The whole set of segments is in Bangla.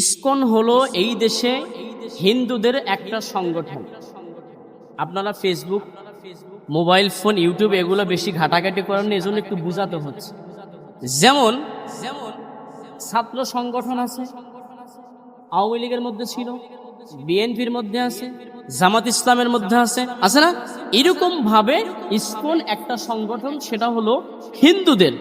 ইসকন হলো এই দেশে হিন্দুদের একটা সংগঠন। আপনারা ফেসবুক মোবাইল ফোন ইউটিউব এগুলো বেশি ঘাটাঘাটি করেন না, এজন্য একটু বুঝাতে হচ্ছে। যেমন যেমন ছাত্র সংগঠন আছে আওয়ামী লীগের মধ্যে ছিল বিএনপির মধ্যে আছে জামাত ইসলামের মধ্যে আছে আছে না? এরকম ভাবে ইসকন একটা সংগঠন সেটা হলো হিন্দুদের।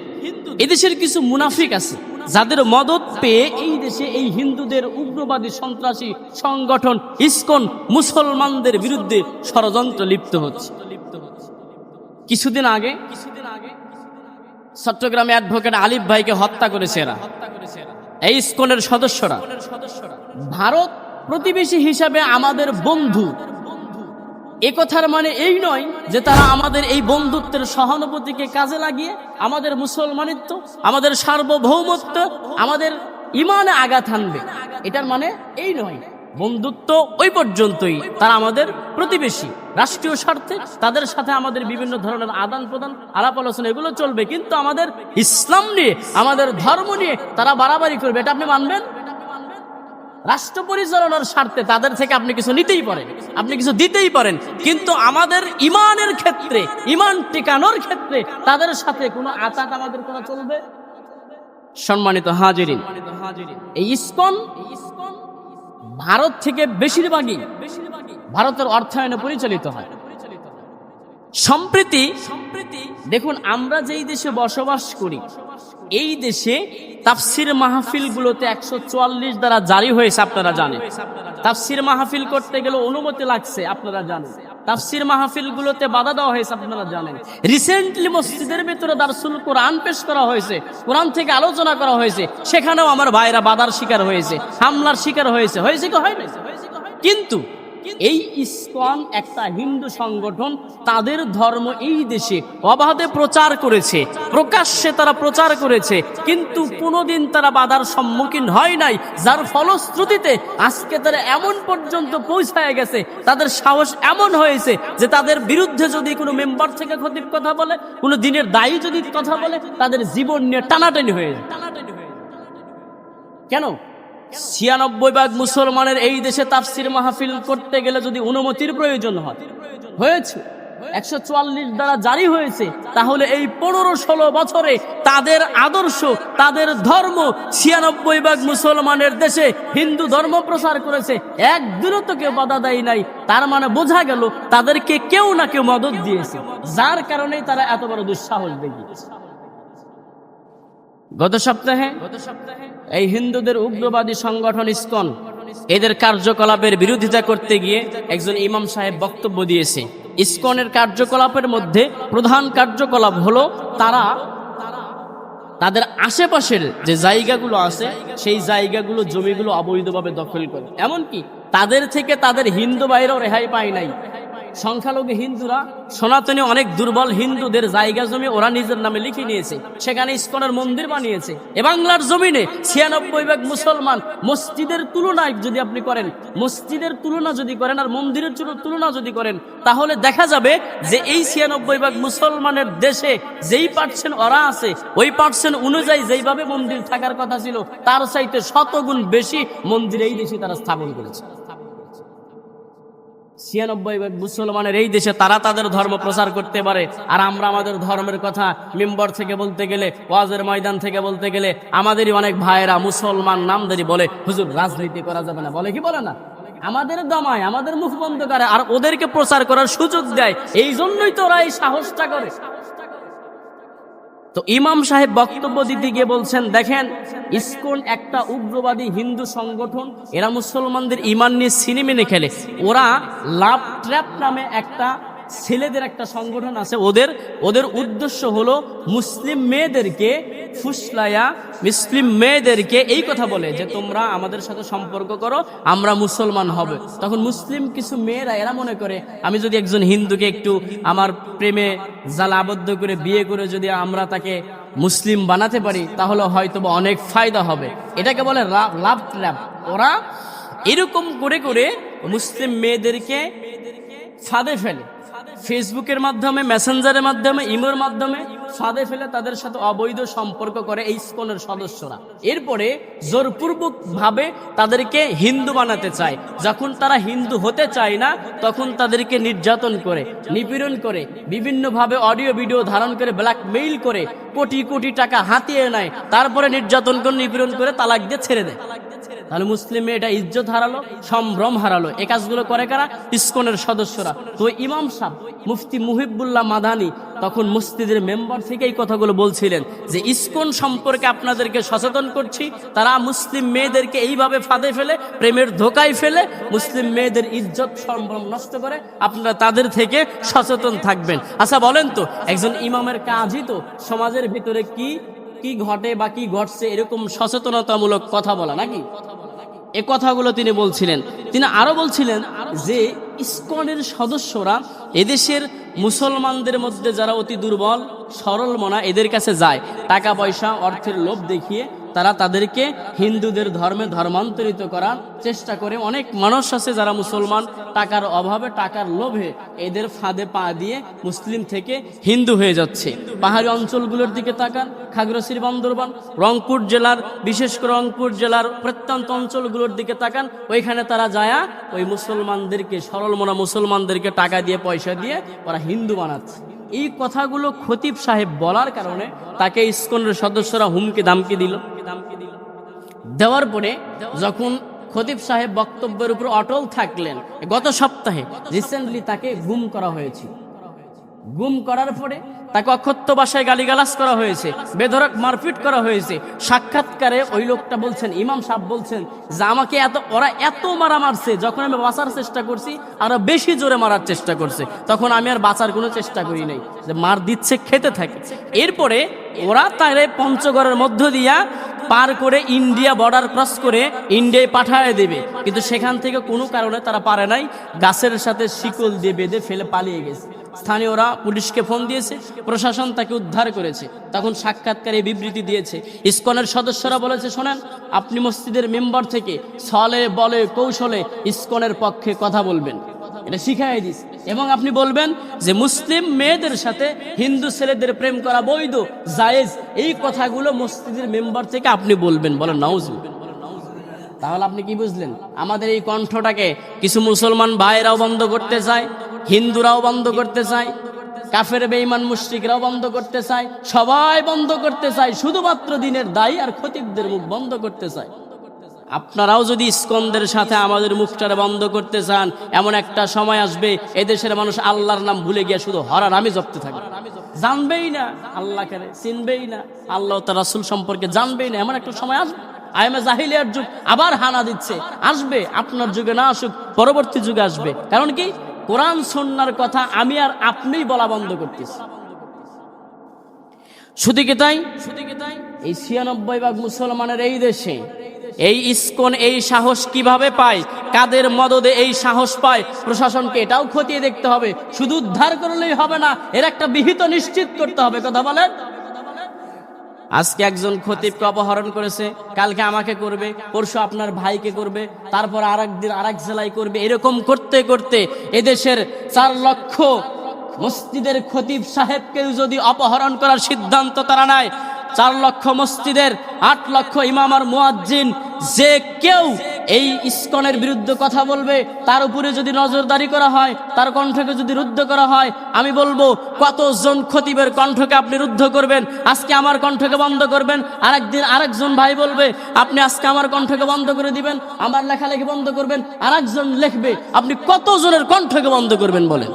এদেশের কিছু মুনাফিক আছে। যাদের মদত পেয়ে এই দেশে এই হিন্দুদের উগ্রবাদী সন্ত্রাসী সংগঠন ইসকন মুসলমানদের বিরুদ্ধে ষড়যন্ত্র লিপ্ত হচ্ছে। কিছুদিন আগে কিছুদিন আগে চট্টগ্রামে অ্যাডভোকেট আলিফ ভাইকে হত্যা করেছে এরা। এই ইসকনের সদস্যরা। ভারত প্রতিবেশী হিসাবে আমাদের বন্ধু। এ কথার মানে এই নয় যে তারা আমাদের এই বন্ধুত্বের সহানুভূতিকে কাজে লাগিয়ে আমাদের মুসলমানিত্ব, আমাদের সার্বভৌমত্ব, আমাদের ইমানে আঘাত আনবে এটার মানে এই নয়। বন্ধুত্ব ওই পর্যন্তই। তারা আমাদের প্রতিবেশী। রাষ্ট্রীয় স্বার্থে তাদের সাথে আমাদের বিভিন্ন ধরনের আদান প্রদান, আলাপ আলোচনা এগুলো চলবে। কিন্তু আমাদের ইসলাম নিয়ে, আমাদের ধর্ম নিয়ে তারা বাড়াবাড়ি করবে। এটা আপনি মানবেন? রাষ্ট্র পরিচালনার স্বার্থে তাদের থেকে আপনি কিছু নিতেই পারেন, আপনি কিছু দিতেই পারেন, কিন্তু আমাদের ইমানের ক্ষেত্রে, ইমান টিকানোর ক্ষেত্রে তাদের সাথে কোনো আচাট আমাদের করা চলবে? সম্মানিত হাজিরিন, এই ইসকন ভারত থেকে বেশিরভাগই ভারতের অর্থায়নে পরিচালিত হয়। সম্প্রীতি, দেখুন আমরা যেই দেশে বসবাস করি এই দেশে তাফসির মাহফিলগুলোতে একশো চুয়াল্লিশ দ্বারা জারি হয়েছে, আপনারা জানেন। তাফসির মাহফিল করতে গেলে অনুমতি লাগছে, আপনারা জানেন। তাফসির মাহফিলগুলোতে বাধা দেওয়া হয়েছে, আপনারা জানেন। রিসেন্টলি মসজিদের ভিতরে দারসুল কোরআন পেশ করা হয়েছে, কোরআন থেকে আলোচনা করা হয়েছে। সেখানেও আমার ভাইরা বাধার শিকার হয়েছে, হামলার শিকার হয়েছে। হয়েছে কি হয় কিন্তু এই ইসকন একটা হিন্দু সংগঠন, তাদের ধর্ম এই দেশে অবাধে প্রচার করেছে, প্রকাশ্যে তারা প্রচার করেছে, কিন্তু কোনোদিন তারা বাধার সম্মুখীন হয় নাই, যার ফলশ্রুতিতে আজকে তারা এমন পর্যন্ত পৌঁছায় গেছে, তাদের সাহস এমন হয়েছে যে তাদের বিরুদ্ধে যদি কোনো মেম্বার থেকে ক্ষতির কথা বলে, কোনো দিনের দায়ী যদি কথা বলে, তাদের জীবন নিয়ে টানাটানি হয়ে যায়। কেন? ছিয়ানব্বই ভাগ মুসলমানের এই দেশে তাফসির মাহফিল করতে গেলে যদি অনুমতির প্রয়োজন হয়, হয়েছে? একশো চুয়াল্লিশ দ্বারা জারি হয়েছে। তাহলে এই পনেরো ষোলো বছরে তাদের আদর্শ, তাদের ধর্ম ছিয়ানব্বই ভাগ মুসলমানের দেশে হিন্দু ধর্ম প্রচার করেছে। একদিনও তো কেউ বাধা দেয় নাই। তার মানে বোঝা গেল, তাদেরকে কেউ না কেউ মদত দিয়েছে। যার কারণেই তারা এত বড় দুঃসাহস দেখিয়েছে। গত সপ্তাহে এই হিন্দুদের উগ্রবাদী সংগঠন ইসকন এদের কার্যকলাপের বিরোধিতা করতে গিয়ে একজন ইমাম সাহেব বক্তব্য দিয়েছে। ইসকনের কার্যকলাপের মধ্যে প্রধান কার্যকলাপ হলো তারা তাদের আশেপাশের যে জায়গাগুলো আছে, সেই জায়গাগুলো, জমিগুলো অবৈধভাবে দখল করে। এমনকি তাদের থেকে তাদের হিন্দু বাইরেও রেহাই পায় নাই। সংখ্যালঘু হিন্দুরা, সনাতনী অনেক দুর্বল হিন্দুদের জায়গা জমি ওরা নিজের নামে লিখে নিয়েছে। সেখানে ইস্কনের মন্দির বানিয়েছে। এ বাংলার জমিনে ছিয়ানব্বই ভাগ মুসলমান মসজিদের তুলনায় যদি আপনি করেন, মসজিদের তুলনা যদি করেন আর মন্দিরের তুলনা যদি করেন, তাহলে দেখা যাবে যে এই ছিয়ানব্বই ভাগ মুসলমানের দেশে যেই পার্সেন্ট ওরা আছে, ওই পার্সেন্ট অনুযায়ী যেইভাবে মন্দির থাকার কথা ছিল, তার চাইতে শতগুণ বেশি মন্দির এই দেশে তারা স্থাপন করেছে। ছিয়ানব্বই মুসলমানের এই দেশে তারা তাদের ধর্ম প্রচার করতে পারে। আর আমরা আমাদের ধর্মের কথা মেম্বর থেকে বলতে গেলে, ওয়াজের ময়দান থেকে বলতে গেলে, আমাদেরই অনেক ভাইয়েরা মুসলমান নামদেরই বলে, হুজুর, রাজনীতি করা যাবে না। বলে কি বলে না? আমাদের দমায়, আমাদের মুখ বন্ধ করে, আর ওদেরকে প্রচার করার সুযোগ দেয়। এই জন্যই তো ওরা এই সাহসটা করে। তো ইমাম সাহেব বক্তব্য দিতে গিয়ে বলছেন, দেখেন, ইসকন একটা উগ্রবাদী হিন্দু সংগঠন, এরা মুসলমানদের ইমান নিয়ে সিনেমেনে খেলে। ওরা লাভ ট্র্যাপ নামে একটা ছেলেদের একটা সংগঠন আছে, ওদের ওদের উদ্দেশ্য হলো মুসলিম মেয়েদেরকে ফুসলায়া, মুসলিম মেয়েদেরকে এই কথা বলে যে তোমরা আমাদের সাথে সম্পর্ক করো, আমরা মুসলমান হবে। তখন মুসলিম কিছু মেয়েরা এরা মনে করে, আমি যদি একজন হিন্দুকে একটু আমার প্রেমে জাল আবদ্ধ করে বিয়ে করে যদি আমরা তাকে মুসলিম বানাতে পারি, তাহলে হয়তো অনেক ফায়দা হবে। এটাকে বলে লাভ ট্র্যাপ। ওরা এরকম করে করে মুসলিম মেয়েদেরকে ফাঁদে ফেলে। ফেসবুকের মাধ্যমে মেসেঞ্জারের মাধ্যমে, ইমোর মাধ্যমে ফাঁদে ফেলে তাদের সাথে অবৈধ সম্পর্ক করে এই স্কনের সদস্যরা। এরপরে জোরপূর্বক ভাবে তাদেরকে হিন্দু বানাতে চায়। যখন তারা হিন্দু হতে চায় না, তখন তাদেরকে নির্যাতন করে, নিপীড়ন করে, বিভিন্নভাবে অডিও ভিডিও ধারণ করে ব্ল্যাকমেইল করে, কোটি কোটি টাকা হাতিয়ে নেয়, তারপরে নির্যাতন করে নিপীড়ন করে তালাক দিয়ে ছেড়ে দেয়। তাহলে মুসলিম মেয়েটা ইজ্জত হারালো, সম্ভ্রম হারালো। এ কাজগুলো করে কারা? ইসকনের সদস্যরা। তো ইমাম সাহ মুফতি মুহিবুল্লাহ মাদানি তখন মসজিদের মেম্বার থেকে এই কথাগুলো বলছিলেন যে, ইসকন সম্পর্কে আপনাদেরকে সচেতন করছি, তারা মুসলিম মেয়েদেরকে এইভাবে ফাঁদে ফেলে, প্রেমের ধোকায় ফেলে, মুসলিম মেয়েদের ইজ্জত, সম্ভ্রম নষ্ট করে আপনারা তাদের থেকে সচেতন থাকবেন। আচ্ছা বলেন তো, একজন ইমামের কাজই তো সমাজের ভিতরে কি কি ঘটে বা কি ঘটছে এরকম সচেতনতামূলক কথা বলা নাকি? এ কথাগুলো তিনি বলছিলেন। তিনি আরও বলছিলেন যে, ইস্কনের সদস্যরা এদেশের মুসলমানদের মধ্যে যারা অতি দুর্বল, সরল মনা এদের কাছে যায়। টাকা পয়সা, অর্থের লোভ দেখিয়ে তারা তাদেরকে হিন্দুদের ধর্মে ধর্মান্তরিত করার চেষ্টা করে। অনেক মানুষ আছে যারা মুসলমান, টাকার অভাবে, টাকার লোভে এদের ফাঁদে পা দিয়ে মুসলিম থেকে হিন্দু হয়ে যাচ্ছে। পাহাড়ি অঞ্চলগুলোর দিকে তাকান, খাগড়াছড়ি বান্দরবান, রংপুর জেলার, বিশেষ করে রংপুর জেলার প্রত্যন্ত অঞ্চলগুলোর দিকে তাকান, ওইখানে তারা যায়া, ওই মুসলমানদেরকে, সরল মনা মুসলমানদেরকে টাকা দিয়ে, পয়সা দিয়ে ওরা হিন্দু বানাচ্ছে। এই কথাগুলো খতিব সাহেব বলার কারণে তাকে ইস্কনের সদস্যরা হুমকি দামকি দিল। দেওয়ার পরে যখন খতিব সাহেব বক্তব্যের উপর অটল থাকলেন, গত সপ্তাহে রিসেন্টলি তাকে গুম করা হয়েছে গুম করার পরে তাকে অক্ষত্য ভাষায় গালিগালাজ করা হয়েছে বেধরক মারপিট করা হয়েছে। সাক্ষাৎকারে ওই লোকটা বলছেন, ইমাম সাহেব বলছেন যে আমাকে এত, ওরা এত মারা মারছে, যখন আমি বাঁচার চেষ্টা করছি, আরও বেশি জোরে মারার চেষ্টা করছে। তখন আমি আর বাঁচার কোনো চেষ্টা করি নাই, যে মার দিচ্ছে, খেতে থাকে। এরপরে ওরা তারে পঞ্চগড়ের মধ্য দিয়া পার করে ইন্ডিয়া বর্ডার ক্রস করে ইন্ডিয়ায় পাঠায় দেবে। কিন্তু সেখান থেকে কোনো কারণে তারা পারে নাই, গাছের সাথে শিকল দিয়ে বেঁধে ফেলে পালিয়ে গেছে। স্থানীয়রা পুলিশকে ফোন দিয়েছে, প্রশাসন তাকে উদ্ধার করেছে। তখন সাক্ষাৎকারে বিবৃতি দিয়েছে। ইস্কনের সদস্যরা বলেছে, শোনেন, আপনি মসজিদের মেম্বার থেকে ছলে বলে, কৌশলে ইস্কনের পক্ষে কথা বলবেন। এটা শিখাই দিস এবং আপনি বলবেন যে, মুসলিম মেয়েদের সাথে হিন্দু ছেলেদের প্রেম করা বৈধ, জায়েজ, এই কথাগুলো মসজিদের মেম্বার থেকে আপনি বলবেন। বলেন, নাউজ। তাহলে আপনি কি বুঝলেন? আমাদের এই কণ্ঠটাকে কিছু মুসলমান ভাইরাও বন্ধ করতে চায় হিন্দুরাও বন্ধ করতে চায়, কাফের, বেঈমান, মুশরিকরাও বন্ধ করতে চায়, সবাই বন্ধ করতে চায়, শুধুমাত্র দিনের দায়ী আর খতিবদের মুখ বন্ধ করতে চায়। আপনারাও যদি স্কন্দের সাথে আমাদের মুখটারে বন্ধ করতে চান, এমন একটা সময় আসবে, এদেশের মানুষ আল্লাহর নাম ভুলে গিয়ে শুধু হরা নামে জপতে থাকবে। জানবেই না আল্লাহ কেন চিনবেই না, আল্লাহ তার রাসুল সম্পর্কে জানবেই না, এমন একটা সময় আসবে। আবার হানা দিচ্ছে, আসবে, আপনার যুগে না আসুক, পরবর্তী যুগে আসবে। কারণ কি? কোরআন সন্ন্যার কথা আমি আর আপনিই বলা বন্ধ করতেছি। শুধু কি তাই? এই ছিয়ানব্বই ভাগ মুসলমানের এই দেশে এই ইস্কন, এই সাহস কীভাবে পায়? কাদের মদদে এই সাহস পায়? প্রশাসনকে এটাও খতিয়ে দেখতে হবে। শুধু উদ্ধার করলেই হবে না, এর একটা বিহিত নিশ্চিত করতে হবে। কথা বলেন? আজকে একজন খতিবকে অপহরণ করেছে, কালকে আমাকে করবে, পরশু আপনার ভাইকে করবে, তারপর আর একদিন আর এক জেলায় করবে, এরকম করতে করতে এদেশের চার লক্ষ মসজিদের খতিব সাহেবকেও যদি অপহরণ করার সিদ্ধান্ত তারা নেয়, চার লক্ষ মসজিদের, আট লক্ষ ইমাম আর মুয়াজ্জিন, যে কেউ এই ইস্কনের বিরুদ্ধে কথা বলবে, তার উপরে যদি নজরদারি করা হয়, তার কণ্ঠকে যদি রুদ্ধ করা হয়, আমি বলব, কতজন খতিবের কণ্ঠকে আপনি রুদ্ধ করবেন? আজকে আমার কণ্ঠকে বন্ধ করবেন? আরেকদিন আরেকজন ভাই বলবে, আপনি আজকে আমার কণ্ঠকে বন্ধ করে দিবেন, আমার লেখালেখি বন্ধ করবেন, আরেকজন লিখবে, আপনি কতজনের কণ্ঠকে বন্ধ করবেন বলেন?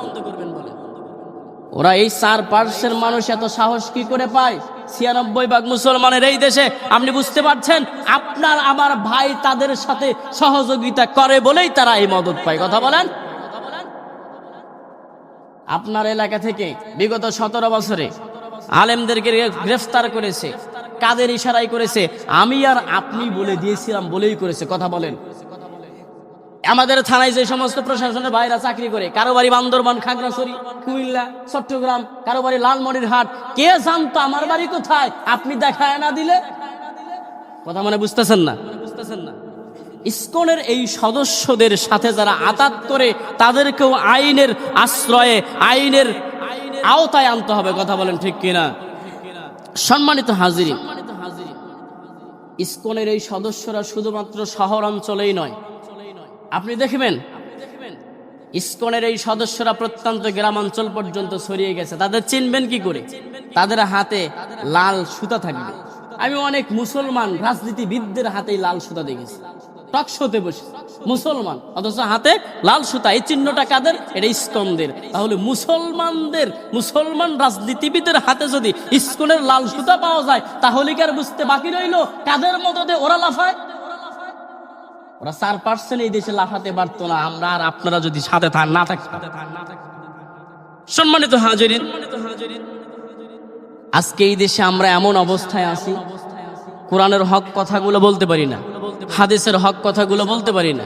ওরা এই চার পার্শ্বের মানুষ এত সাহস কি করে পায়? ছিয়ানব্বই ভাগ মুসলমানের এই দেশে, আপনি বুঝতে পারছেন? আপনার আমার ভাই তাদের সাথে সহযোগিতা করে বলেই তারা এই মদত পায়। কথা বলেন? আপনার এলাকা থেকে বিগত সতেরো বছরে আলেমদেরকে গ্রেফতার করেছে, কাদের ইশারাই করেছে, আমি আর আপনি বলে দিয়েছিলাম, বলেই করেছে। কথা বলেন। আমাদের থানায় যে সমস্ত প্রশাসনের বাইরা চাকরি করে, কারও বাড়ি বান্দরবান, খাগড়াছড়ি, কুমিল্লা, চট্টগ্রাম, কারও বাড়ি লালমনিরহাট, কে জানতো আমার বাড়ি কোথায়? আপনি দেখায় না দিলে? কথা মানে বুঝতেছেন না? বুঝতেছেন না ইসকনের এই সদস্যদের সাথে যারা আতাত করে, তাদেরকেও আইনের আশ্রয়ে, আইনের আওতায় আনতে হবে, কথা বলেন ঠিক কিনা? সম্মানিত হাজিরি ইসকনের এই সদস্যরা শুধুমাত্র শহর অঞ্চলেই নয় আপনি দেখবেন, ইস্কনের এই সদস্যরা প্রত্যন্ত গ্রামাঞ্চল পর্যন্ত ছড়িয়ে গেছে। তাদের চিনবেন কি করে? তাদের হাতে লাল সুতা থাকবে। আমি অনেক মুসলমান রাজনীতিবিদদের হাতে লাল সুতা দেখেছি। টকশোতে বসে, মুসলমান, অথচ হাতে লাল সুতা। এই চিহ্নটা কাদের? এটা ইস্কনদের। তাহলে মুসলমানদের, মুসলমান রাজনীতিবিদের হাতে যদি ইস্কনের লাল সুতা পাওয়া যায়, তাহলে কি আর বুঝতে বাকি রইল? কাদের মদতে ওরা লাফায়? ওরা চার পার্সেন্ট এই দেশে লাফাতে পারতো না। আমরা আর আপনারা যদি সাথে থান না থাকতাম সম্মানিত হাজিরিন, আজকে এই দেশে আমরা এমন অবস্থায় আছি, কোরআনের হক কথাগুলো বলতে পারি না, হাদিসের হক কথাগুলো বলতে পারি না।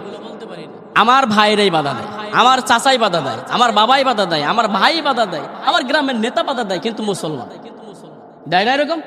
আমার ভাইরাই বাধা দেয়, আমার চাচাই বাধা দেয়, আমার বাবাই বাধা দেয়, আমার ভাই বাধা দেয়, আমার গ্রামের নেতা বাধা দেয়, কিন্তু মুসলমান। দেয় না এরকম?